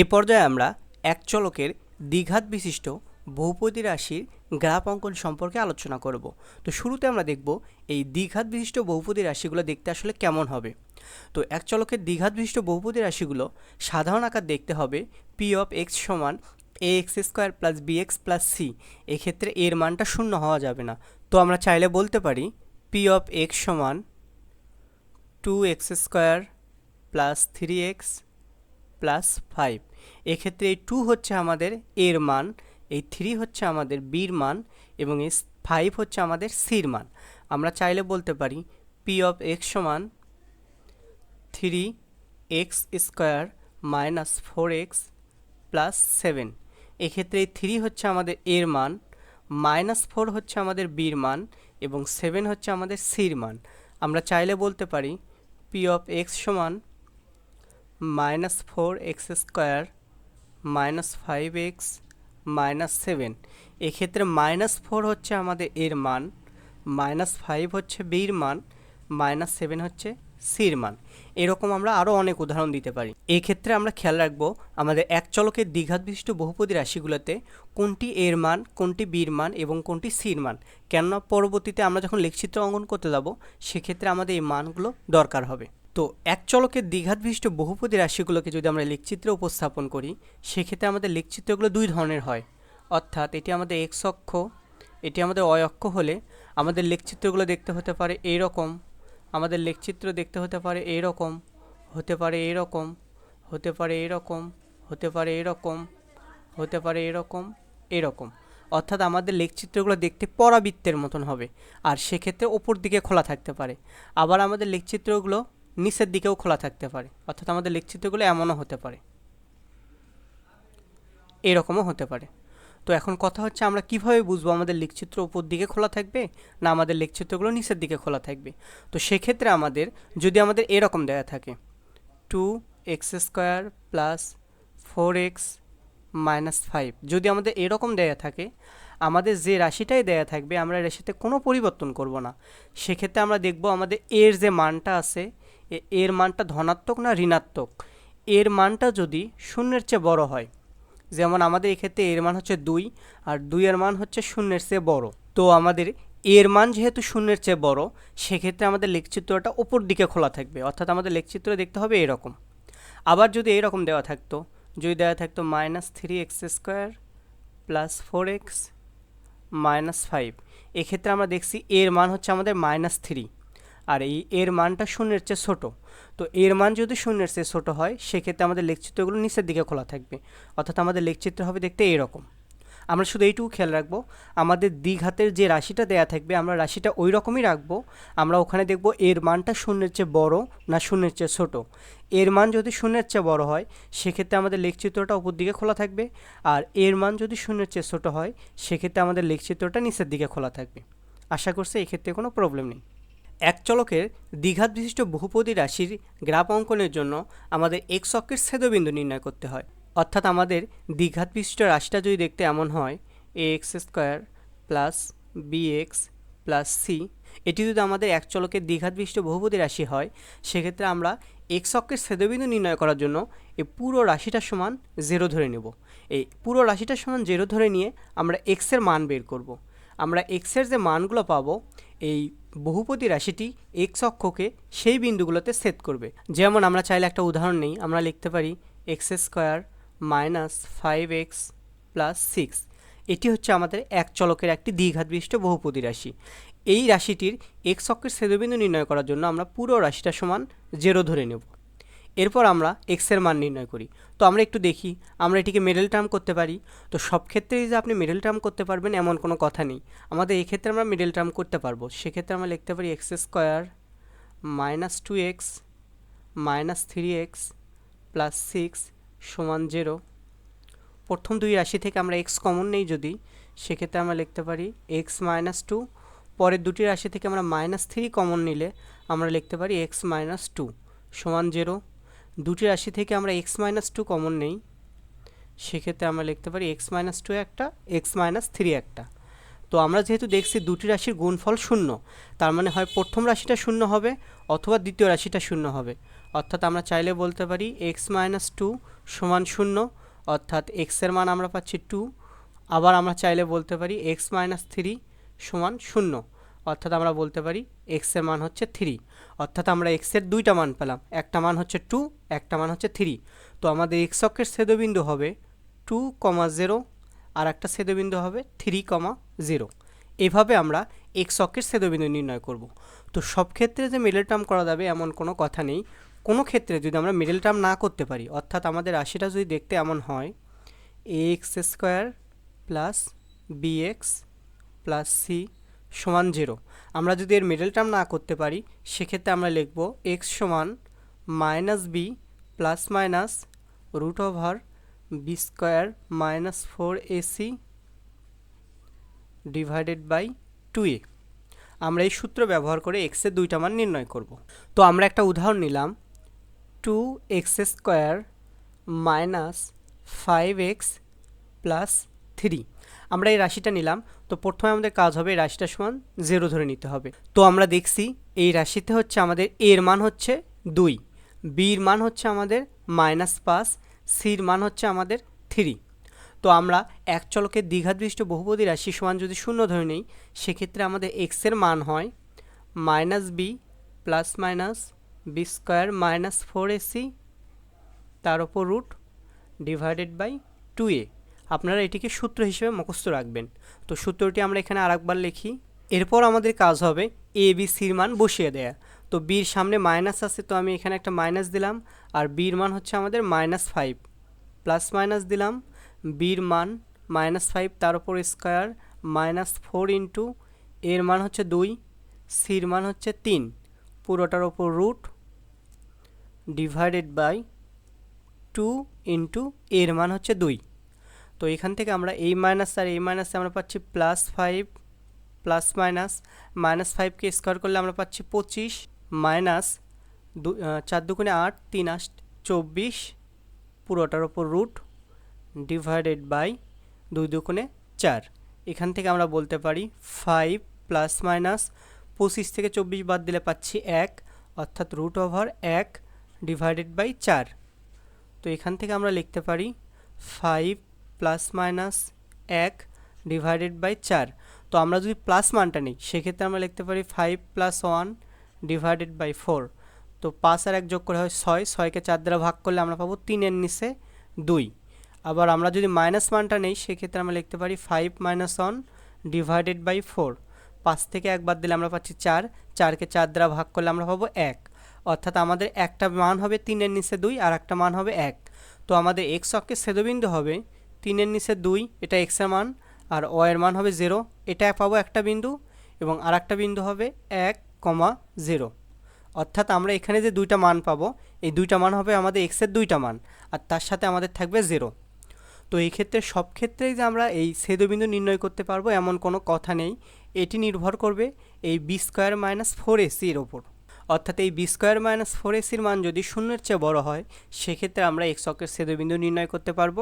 এ পর্যায়ে আমরা এক চলকের দ্বিঘাত বিশিষ্ট বহুপদী রাশির গ্রাফ অঙ্কন সম্পর্কে আলোচনা করব। তো শুরুতে আমরা দেখব এই দ্বিঘাত বিশিষ্ট বহুপদী রাশিগুলো দেখতে আসলে কেমন হবে। তো এক চলকের দ্বিঘাত বিশিষ্ট বহুপদী রাশিগুলো সাধারণ আকার দেখতে হবে পি অফ এক্স সমান A X square plus B X plus C এক্ষেত্রে এর মানটা শূন্য হওয়া যাবে না। তো আমরা চাইলে বলতে পারি পি অফ এক্স সমান two X square plus three X plus five এক্ষেত্রে এই টু হচ্ছে আমাদের এর মান, এই থ্রি হচ্ছে আমাদের বির মান এবং এই ফাইভ হচ্ছে আমাদের সির মান। আমরা চাইলে বলতে পারি পি অফ এক্স সমান three X square minus four X plus seven এক্ষেত্রে এই থ্রি হচ্ছে আমাদের এর মান মাইনাস ফোর হচ্ছে আমাদের বির মান এবং সেভেন হচ্ছে আমাদের সির মান। আমরা চাইলে বলতে পারি পি অফ এক্স সমান minus four X square, minus five X, minus seven. এক্ষেত্রে মাইনাস ফোর হচ্ছে আমাদের এর মান, মাইনাস ফাইভ হচ্ছে বির মান, মাইনাস সেভেন হচ্ছে সির মান। এরকম আমরা আরও অনেক উদাহরণ দিতে পারি। এই ক্ষেত্রে আমরা খেয়াল রাখব আমাদের এক চলকের দ্বিঘাত বিশিষ্ট বহুপদী রাশিগুলোতে কোনটি এর মান, কোনটি বির মান এবং কোনটি সির মান। কেননা পরবর্তীতে আমরা যখন লেখচিত্র অঙ্কন করতে যাব, সেক্ষেত্রে আমাদের এই মানগুলো দরকার হবে। তো এক চলকের দ্বিঘাত বিশিষ্ট বহুপদী রাশিগুলোকে যদি আমরা লেখচিত্রে উপস্থাপন করি, সেক্ষেত্রে আমাদের লেখচিত্রগুলো দুই ধরনের হয়। অর্থাৎ এটি আমাদের এক্স অক্ষ, এটি আমাদের অয় অক্ষ হলে আমাদের লেখচিত্রগুলো দেখতে হতে পারে এই রকম আমাদের লেখচিত্র দেখতে হতে পারে এই রকম হতে পারে এরকম, হতে পারে এরকম, হতে পারে এরকম, হতে পারে এরকম এরকম। অর্থাৎ আমাদের লেখচিত্রগুলো দেখতে পরাবৃত্তের মতন হবে, আর সেক্ষেত্রে ওপর দিকে খোলা থাকতে পারে। আবার আমাদের লেখচিত্রগুলো নিচের দিকেও খোলা থাকতে পারে। অর্থাৎ আমাদের লেখচিত্রগুলো এমনও হতে পারে। এরকমও হতে পারে। তো এখন কথা হচ্ছে আমরা কীভাবে বুঝব আমাদের লেখচিত্র উপর দিকে খোলা থাকবে না আমাদের লেখচিত্রগুলো নিচের দিকে খোলা থাকবে? তো সেক্ষেত্রে আমাদের, যদি আমাদের এরকম দেয়া থাকে two X square plus four X minus five যদি আমাদের এরকম দেয়া থাকে, আমাদের যে রাশিটাই দেয়া থাকবে, আমরা রাশিতে কোনো পরিবর্তন করব না। সেক্ষেত্রে আমরা দেখব আমাদের এর যে মানটা আছে এর মানটা ধনাত্মক না ঋণাত্মক? এর মানটা যদি শূন্যের চেয়ে বড় হয়, যেমন আমাদের এক্ষেত্রে এর মান হচ্ছে দুই, আর দুইয়ের মান হচ্ছে শূন্যের চেয়ে বড়। তো আমাদের এর মান যেহেতু শূন্যের চেয়ে বড়, সেক্ষেত্রে আমাদের লেখচিত্রটা ওপর দিকে খোলা থাকবে, অর্থাৎ আমাদের লেখচিত্র দেখতে হবে এরকম। আবার যদি এরকম দেওয়া থাকতো, যদি দেওয়া থাকতো minus three X square plus four X minus five এক্ষেত্রে আমরা দেখছি এর মান হচ্ছে আমাদের মাইনাস থ্রি আর এই এর মানটা শূন্যের চেয়ে ছোটো। তো এর মান যদি শূন্যের চেয়ে ছোটো হয়, সেক্ষেত্রে আমাদের লেখচিত্রগুলো নিচের দিকে খোলা থাকবে। অর্থাৎ আমাদের লেখচিত্র হবে দেখতে এরকম। আমরা শুধু এইটুকু খেয়াল রাখব। আমাদের দ্বিঘাতের যে রাশিটা দেয়া থাকবে, আমরা রাশিটা ওই রকমই রাখব। আমরা ওখানে দেখব এর মানটা শূন্যের চেয়ে বড় না শূন্যের চেয়ে ছোট। এর মান যদি শূন্যের চেয়ে বড় হয়, সেক্ষেত্রে আমাদের লেখচিত্রটা উপর দিকে খোলা থাকবে। আর এর মান যদি শূন্যের চেয়ে ছোট হয়, সেক্ষেত্রে আমাদের লেখচিত্রটা নিচের দিকে খোলা থাকবে। আশা করছি এক্ষেত্রে কোনো প্রবলেম নেই। এক চলকের দ্বিঘাত বিশিষ্ট বহুপদী রাশির গ্রাফ অঙ্কনের জন্য আমাদের এক্স অক্ষের ছেদবিন্দু নির্ণয় করতে হয়। অর্থাৎ আমাদের দ্বিঘাত বিশিষ্ট রাশিটা যদি দেখতে এমন হয় A X square plus B X plus C এটি যদি আমাদের এক চলকের দ্বিঘাত বিশিষ্ট বহুপদী রাশি হয়, সেক্ষেত্রে আমরা এক্স অক্ষের ছেদবিন্দু নির্ণয় করার জন্য এই পুরো রাশিটার সমান জেরো ধরে নেব। এই পুরো রাশিটার সমান জেরো ধরে নিয়ে আমরা এক্সের মান বের করব। আমরা এক্সের যে মানগুলো পাবো এই বহুপতি রাশিটি এক্স অক্ষকে সেই বিন্দুগুলোতে সেট করবে। যেমন আমরা চাইলে একটা উদাহরণ নেই, আমরা লিখতে পারি X square minus five X plus six. এটি হচ্ছে আমাদের এক চলকের একটি দ্বিঘাতবিষ্ট বহুপদী রাশি। এই রাশিটির এক্স অক্ষের ছেদবিন্দু নির্ণয় করার জন্য আমরা পুরো রাশিটা সমান জেরো ধরে নেব। এরপর আমরা এক্সের মান নির্ণয় করি। তো আমরা একটু দেখি, আমরা এটিকে মিডল টার্ম করতে পারি। তো সব ক্ষেত্রেই যে আপনি মিডল টার্ম করতে পারবেন এমন কোনো কথা নেই। আমাদের এক্ষেত্রে আমরা মিডল টার্ম করতে পারব। সেক্ষেত্রে আমরা লিখতে পারি X square minus two X minus three X plus six সমান জিরো প্রথম দুই রাশি থেকে আমরা এক্স কমন নেই যদি, সেক্ষেত্রে আমরা লিখতে পারি এক্স মাইনাস টু পরের দুটি রাশি থেকে আমরা মাইনাস থ্রি কমন নিলে আমরা লিখতে পারি এক্স মাইনাস টু সমান জিরো দুটি রাশি থেকে আমরা এক্স মাইনাস টু কমন নেই। সেক্ষেত্রে আমরা লিখতে পারি এক্স মাইনাস টু একটা এক্স মাইনাস থ্রি একটা। তো আমরা যেহেতু দেখছি দুটি রাশির গুণফল শূন্য, তার মানে হয় প্রথম রাশিটা শূন্য হবে অথবা দ্বিতীয় রাশিটা শূন্য হবে। অর্থাৎ আমরা চাইলে বলতে পারি এক্স মাইনাস টু সমান শূন্য, অর্থাৎ এক্সের মান আমরা পাচ্ছি টু আবার আমরা চাইলে বলতে পারি এক্স মাইনাস থ্রি সমান শূন্য, অর্থাৎ আমরা বলতে পারি এক্সের মান হচ্ছে থ্রি অর্থাৎ আমরা এক্সের দুইটা মান পেলাম। একটা মান হচ্ছে টু একটা মান হচ্ছে থ্রি তো আমাদের এক্স অক্ষের ছেদবিন্দু হবে টু কমা জিরো আর একটা ছেদবিন্দু হবে থ্রি কমা জিরো এভাবে আমরা এক্স অক্ষের ছেদবিন্দু নির্ণয় করব। তো সব ক্ষেত্রে যে মিডল টার্ম করা যাবে এমন কোনো কথা নেই। কোনো ক্ষেত্রে যদি আমরা মিডল টার্ম না করতে পারি, অর্থাৎ আমাদের রাশিটা যদি দেখতে এমন হয় X square plus B X plus C সমান জিরো। আমরা যদি এর মিডল টার্ম না করতে পারি, সেক্ষেত্রে আমরা লিখব এক্স সমান minus B plus minus root over B square minus four AC divided by two A আমরা এই সূত্র ব্যবহার করে এক্সের দুইটা মান নির্ণয় করব। তো আমরা একটা উদাহরণ নিলাম two X square minus five X plus three আমরা এই রাশিটা নিলাম তো প্রথমে আমাদের কাজ হবে রাশিটা সমান জিরো ধরে নিতে হবে। তো আমরা দেখছি এই রাশিতে হচ্ছে আমাদের এর মান হচ্ছে দুই, বির মান হচ্ছে আমাদের মাইনাস পাঁচ, সির মান হচ্ছে আমাদের থ্রি তো আমরা এক চলকের দ্বিঘাদৃষ্ট বহুপদী রাশি সমান যদি শূন্য ধরে নিই, সেক্ষেত্রে আমাদের এক্সের মান হয় minus B plus minus B square minus four AC তার ওপর root divided by two A আপনারা এটিকে সূত্র হিসেবে মুখস্থ রাখবেন। তো সূত্রটি আমরা এখানে আরেকবার লিখি। এরপর আমাদের কাজ হবে এ, বি সির মান বসিয়ে দেয়া। তো বির সামনে মাইনাস আছে, তো আমি এখানে একটা মাইনাস দিলাম। আর বির মান হচ্ছে আমাদের মাইনাস ফাইভ। প্লাস মাইনাস দিলাম। বির মান মাইনাস ফাইভ, তার উপর স্কোয়ার মাইনাস ফোর ইন্টু এর মান হচ্ছে দুই সির মান হচ্ছে তিন। পুরোটার ওপর root divided by two into এর মান হচ্ছে দুই। তো এখান থেকে আমরা এই মাইনাস আর এই মাইনাসে আমরা পাচ্ছি plus five plus minus minus ফাইভকে square করলে আমরা পাচ্ছি পঁচিশ মাইনাস দু চার দুগুণে আট, তিন আট চব্বিশ, পুরোটার ওপর রুট ডিভাইডেড বাই দুই দুগুণে চার। এখান থেকে আমরা বলতে পারি ফাইভ প্লাস মাইনাস পঁচিশ থেকে চব্বিশ বাদ দিলে পাচ্ছি এক, অর্থাৎ রুট ওভার এক ডিভাইডেড বাই চার। তো এখান থেকে আমরা লিখতে পারি ফাইভ প্লাস মাইনাস এক ডিভাইডেড বাই চার তো আমরা যদি প্লাস মানটা নিই, সেক্ষেত্রে আমরা লিখতে পারি five plus one divided by four তো পাঁচ আর এক যোগ করে হয় ছয়, ছয়কে চার দ্বারা ভাগ করলে আমরা পাবো তিনের নিচে দুই। আবার আমরা যদি মাইনাস মানটা নেই, সেক্ষেত্রে আমরা লিখতে পারি five minus one divided by four পাঁচ থেকে এক বাদ দিলে আমরা পাচ্ছি চার, চারকে চার দ্বারা ভাগ করলে আমরা পাবো এক। অর্থাৎ আমাদের একটা মান হবে তিনের নিচে দুই আর একটা মান হবে এক। তো আমাদের এক্স অক্ষে ছেদবিন্দু হবে তিনের নিচে দুই, এটা এক্সের মান, আর ও এর মান হবে জিরো এটা পাবো একটা বিন্দু, এবং আর একটা বিন্দু হবে এক কমা জিরো অর্থাৎ আমরা এখানে যে দুইটা মান পাবো, এই দুইটা মান হবে আমাদের এক্সের দুইটা মান, আর তার সাথে আমাদের থাকবে জিরো তো এই ক্ষেত্রে সব ক্ষেত্রেই যে আমরা এই ছেদবিন্দু নির্ণয় করতে পারব, এমন কোনো কথা নেই। এটি নির্ভর করবে এই বি স্কোয়ার মাইনাস ফোর এসির ওপর। অর্থাৎ এই বি স্কোয়ার মাইনাস ফোর এসির মান যদি শূন্যের চেয়ে বড় হয়, সেক্ষেত্রে আমরা এক্স অক্ষের ছেদবিন্দু নির্ণয় করতে পারব।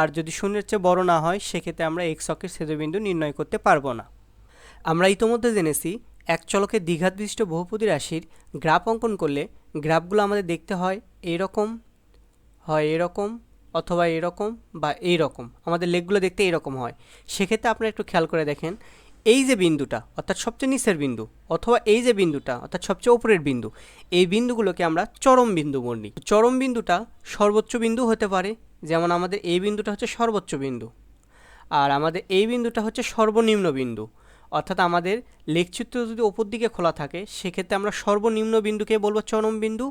আর যদি শূন্যের চেয়ে বড় না হয়, সেক্ষেত্রে আমরা এক্স অক্ষের ছেদবিন্দু নির্ণয় করতে পারব না। আমরা ইতোমধ্যে জেনেছি, এক চলকে দ্বিঘাদৃষ্ট বহুপদী রাশির গ্রাফ অঙ্কন করলে গ্রাফগুলো আমাদের দেখতে হয় এইরকম হয় এরকম, অথবা এরকম বা এই রকম আমাদের লেগগুলো দেখতে এরকম হয়। সেক্ষেত্রে আপনারা একটু খেয়াল করে দেখেন এই যে বিন্দুটা, অর্থাৎ সবচেয়ে নিচের বিন্দু, অথবা এই যে বিন্দুটা, অর্থাৎ সবচেয়ে উপরের বিন্দু, এই বিন্দুগুলোকে আমরা চরম বিন্দু বলি। চরম বিন্দুটা সর্বোচ্চ বিন্দু হতে পারে, যেমন আমাদের এই বিন্দুটা হচ্ছে সর্বোচ্চ বিন্দু, আর আমাদের এই বিন্দুটা হচ্ছে সর্বনিম্ন বিন্দু। অর্থাৎ আমাদের লেখচিত্র যদি ওপর দিকে খোলা থাকে, সেক্ষেত্রে আমরা সর্বনিম্ন বিন্দুকে বলব চরম বিন্দু।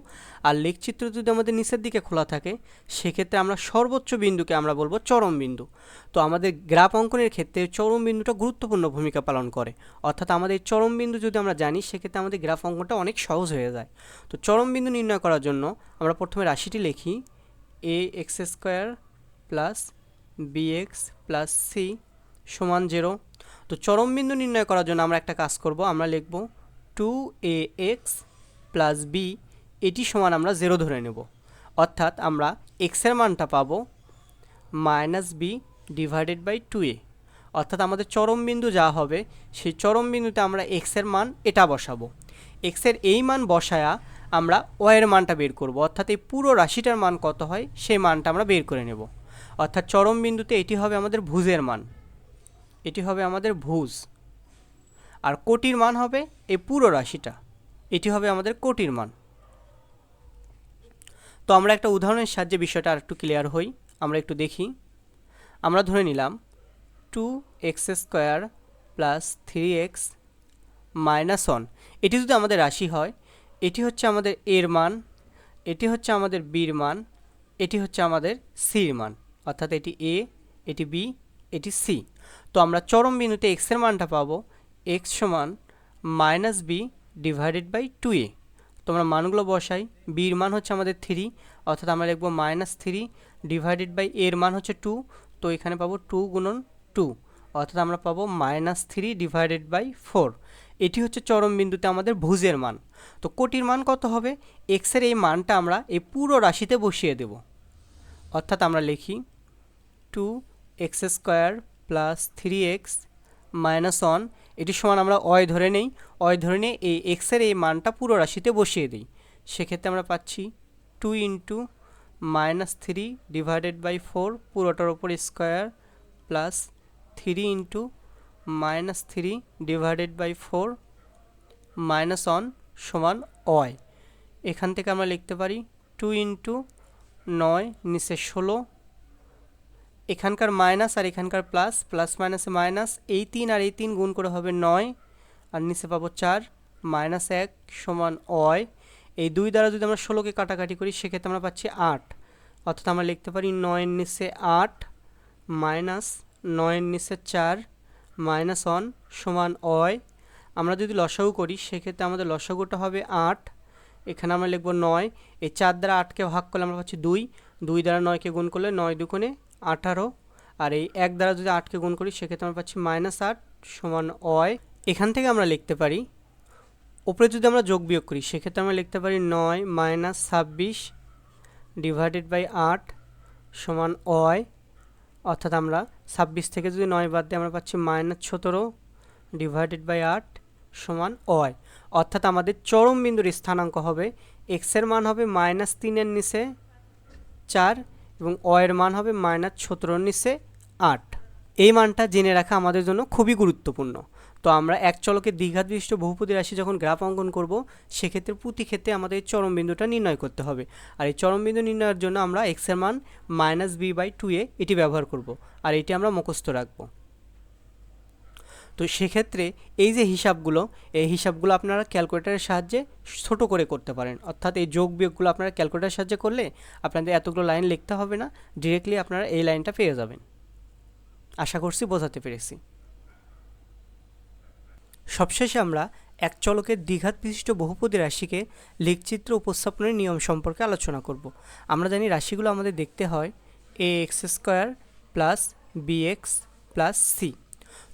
আর লেখচিত্র যদি আমাদের নিচের দিকে খোলা থাকে, সেক্ষেত্রে আমরা সর্বোচ্চ বিন্দুকে আমরা বলব চরম বিন্দু। তো আমাদের গ্রাফ অঙ্কনের ক্ষেত্রে চরম বিন্দুটা গুরুত্বপূর্ণ ভূমিকা পালন করে। অর্থাৎ আমাদের চরম বিন্দু যদি আমরা জানি, সেক্ষেত্রে আমাদের গ্রাফ অঙ্কনটা অনেক সহজ হয়ে যায়। তো চরম বিন্দু নির্ণয় করার জন্য আমরা প্রথমে রাশিটি লিখি। A X square plus B X plus C সমান জিরো তো চরম বিন্দু নির্ণয় করার জন্য আমরা একটা কাজ করব, আমরা লিখব two A X plus B এটি সমান আমরা জিরো ধরে নেব। অর্থাৎ আমরা এক্সের মানটা পাবো minus B divided by two A অর্থাৎ আমাদের চরম বিন্দু যা হবে, সেই চরম বিন্দুতে আমরা এক্সের মান এটা বসাবো। এক্সের এই মান বসায়া আমরা ওয়ের মানটা বের করব। অর্থাৎ এই পুরো রাশিটার মান কত হয়, সেই মানটা আমরা বের করে নেব। অর্থাৎ চরম বিন্দুতে এটি হবে আমাদের ভুজের মান। এটি হবে আমাদের ভুজ। আর কোটির মান হবে এই পুরো রাশিটা। এটি হবে আমাদের কোটির মান। তো আমরা একটা উদাহরণের সাহায্যে বিষয়টা আর একটু ক্লিয়ার হই। আমরা একটু দেখি। আমরা ধরে নিলাম two x square plus three x minus one এটি যদি আমাদের রাশি হয়, এটি হচ্ছে আমাদের এর মান, এটি হচ্ছে আমাদের বির মান, এটি হচ্ছে আমাদের সির মান। অর্থাৎ এটি এ এটি বি এটি সি তো আমরা চরম বিন্দুতে এক্সের মানটা পাবো এক্স সমান minus b divided by two a তোমরা মানগুলো বসাই বির মান হচ্ছে আমাদের থ্রি অর্থাৎ আমরা লিখব মাইনাস থ্রি ডিভাইডেড বাই এর মান হচ্ছে টু তো এখানে পাবো টু গুণন টু অর্থাৎ আমরা পাবো minus three divided by four এটি হচ্ছে চরম বিন্দুতে আমাদের ভুজের মান। তো কোটির মান কত হবে? এক্সের এই মানটা আমরা এই পুরো রাশিতে বসিয়ে দেব। অর্থাৎ আমরা লিখি two x square plus three x minus one এটি সমান আমরা অয় ধরে নেই। অয় ধরে নিয়ে এই এক্সের এই মানটা পুরো রাশিতে বসিয়ে দিই। সেক্ষেত্রে আমরা পাচ্ছি two into minus three divided by four পুরোটার ওপর square plus three into minus three divided by four minus one সমান অয় এখান থেকে আমরা লিখতে পারি টু ইন্টু নয় নিচে ষোলো এখানকার মাইনাস আর এখানকার প্লাস প্লাস মাইনাসে মাইনাস, এই তিন আর এই তিন গুণ করে হবে নয়, আর নিচে পাবো চার, মাইনাস এক সমান অয় এই দুই দ্বারা যদি আমরা ষোলোকে কাটাকাটি করি, সেক্ষেত্রে আমরা পাচ্ছি আট। অর্থাৎ আমরা লিখতে পারি নয়ের নিচে আট, মাইনাস নয়ের নিচে চার, মাইনাস ওয়ান সমান অয় আমরা যদি লসাগু করি, সেক্ষেত্রে আমাদের লসাগুটা হবে আট। এখানে আমরা লিখব নয়। এই চার দ্বারা আটকে ভাগ করলে আমরা পাচ্ছি দুই। দুই দ্বারা নয়কে গুণ করলে নয় দুকোণে আঠারো। আর এই এক দ্বারা যদি আটকে গুণ করি, সেক্ষেত্রে আমরা পাচ্ছি মাইনাস আট সমান অয় এখান থেকে আমরা লিখতে পারি ওপরে যদি আমরা যোগ বিয়োগ করি, সেক্ষেত্রে আমরা লিখতে পারি নয় মাইনাস ছাব্বিশ ডিভাইডেড বাই আট সমান অয় অর্থাৎ আমরা ছাব্বিশ থেকে যদি নয় বাদ দিই, আমরা পাচ্ছি মাইনাস সতেরো ডিভাইডেড বাই আট সমান অয় অর্থাৎ আমাদের চরম বিন্দুর স্থানাঙ্ক হবে এক্সের মান হবে মাইনাস তিনের নিচে চার এবং অ এর মান হবে মাইনাস সতেরোর নিচে আট। এই মানটা জেনে রাখা আমাদের জন্য খুবই গুরুত্বপূর্ণ। তো আমরা এক চলকে দ্বিঘাত বিশিষ্ট বহুপদী রাশি যখন গ্রাফ অঙ্কন করব, সেক্ষেত্রে প্রতি ক্ষেত্রে আমাদের এই চরম বিন্দুটা নির্ণয় করতে হবে। আর এই চরমবিন্দু নির্ণয়ের জন্য আমরা এক্সের মান minus b by two a এটি ব্যবহার করব। আর এটি আমরা মুখস্থ রাখব। তো সেক্ষেত্রে এই যে হিসাবগুলো, এই হিসাবগুলো আপনারা ক্যালকুলেটারের সাহায্যে ছোট করে করতে পারেন। অর্থাৎ এই যোগ বিয়োগগুলো আপনারা ক্যালকুলেটারের সাহায্যে করলে আপনাদের এতগুলো লাইন লিখতে হবে না ডিরেক্টলি আপনারা এই লাইনটা পেয়ে যাবেন। আশা করছি বোঝাতে পেরেছি। সবশেষে আমরা এক চলকের দ্বিঘাত বিশিষ্ট বহুপদী রাশিকে লেখচিত্র উপস্থাপনের নিয়ম সম্পর্কে আলোচনা করব। আমরা জানি রাশিগুলো আমাদের দেখতে হয় a x square plus b x plus c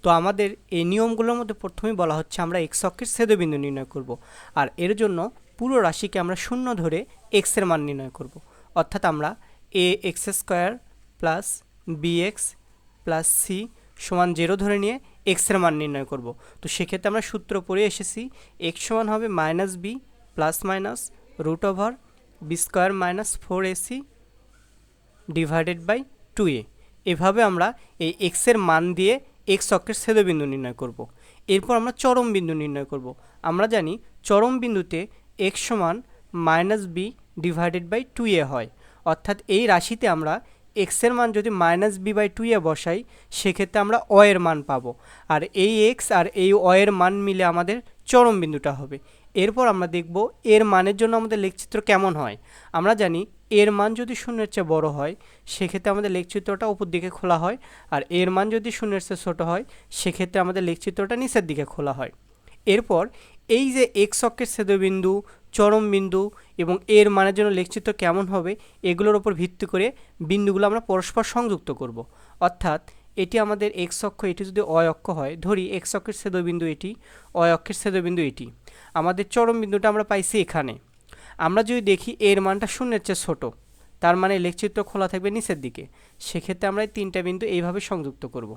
তো আমাদের এই নিয়মগুলোর মধ্যে প্রথমেই বলা হচ্ছে আমরা এক্স অক্ষের ছেদবিন্দু নির্ণয় করব। আর এর জন্য পুরো রাশিকে আমরা শূন্য ধরে এক্সের মান নির্ণয় করব। অর্থাৎ আমরা a x square plus b x plus c সমান জিরো ধরে নিয়ে এক্সের মান নির্ণয় করব। তো সেক্ষেত্রে আমরা সূত্র পড়ে এসেছি এক্স সমান হবে minus b plus minus root over b square minus four a c divided by two a এভাবে আমরা এই এক্সের মান দিয়ে এক্স অক্ষের ছেদবিন্দু নির্ণয় করব। এরপর আমরা চরম বিন্দু নির্ণয় করব। আমরা জানি চরম বিন্দুতে এক্স সমান minus b divided by two a হয় অর্থাৎ এই রাশিতে আমরা এক্সের মান যদি minus b by two a বসাই, সেক্ষেত্রে আমরা অ এর মান পাবো আর এই এক্স আর এই অ এর মান মিলে আমাদের চরম বিন্দুটা হবে এরপর আমরা দেখব এর মানের জন্য আমাদের লেখচিত্র কেমন হয়। আমরা জানি এর মান যদি শূন্যের চেয়ে বড় হয়, সেক্ষেত্রে আমাদের লেখচিত্রটা উপর দিকে খোলা হয়, আর এর মান যদি শূন্যের চেয়ে ছোটো হয়, সেক্ষেত্রে আমাদের লেখচিত্রটা নিচের দিকে খোলা হয়। এরপর এই যে এক্স অক্ষের ছেদবিন্দু, চরম বিন্দু এবং এর মানের জন্য লেখচিত্র কেমন হবে, এগুলোর ওপর ভিত্তি করে বিন্দুগুলো আমরা পরস্পর সংযুক্ত করব। অর্থাৎ এটি আমাদের এক্স অক্ষ, এটি যদি অয় অক্ষ হয়, ধরি এক্স অক্ষের ছেদবিন্দু এটি অয় অক্ষের ছেদবিন্দু এটি। আমাদের চরম বিন্দুটা আমরা পাইছি এখানে। আমরা যদি দেখি এর মানটা শূন্যের চেয়ে ছোটো, তার মানে লেখচিত্র খোলা থাকবে নিচের দিকে। সেক্ষেত্রে আমরা এই তিনটা বিন্দু এইভাবে সংযুক্ত করব।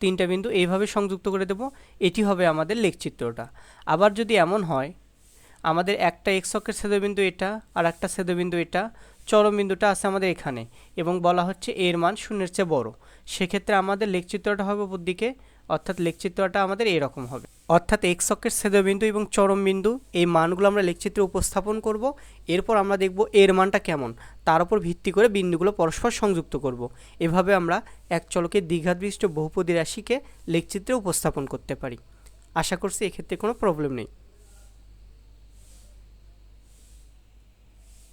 তিনটা বিন্দু এইভাবে সংযুক্ত করে দেব, এটি হবে আমাদের লেখচিত্রটা আবার যদি এমন হয়, আমাদের একটা এক্স অক্ষের ছেদবিন্দু এটা আর একটা ছেদবিন্দু এটা, চরম বিন্দুটা আছে আমাদের এখানে এবং বলা হচ্ছে এর মান শূন্যের চেয়ে বড়। সেক্ষেত্রে আমাদের লেখচিত্রটা হবে উপর দিকে অর্থাৎ লেখচিত্রটা আমাদের এরকম হবে। অর্থাৎ এক্স অক্ষের ছেদবিন্দু এবং চরম বিন্দু, এই মানগুলো আমরা লেখচিত্রে উপস্থাপন করব। এরপর আমরা দেখব এর মানটা কেমন। তার উপর ভিত্তি করে বিন্দুগুলো পরস্পর সংযুক্ত করব। এভাবে আমরা এক চলকের দ্বিঘাত বিশিষ্ট বহুপদী রাশিকে লেখচিত্রে উপস্থাপন করতে পারি। আশা করছি এক্ষেত্রে কোনো প্রবলেম নেই।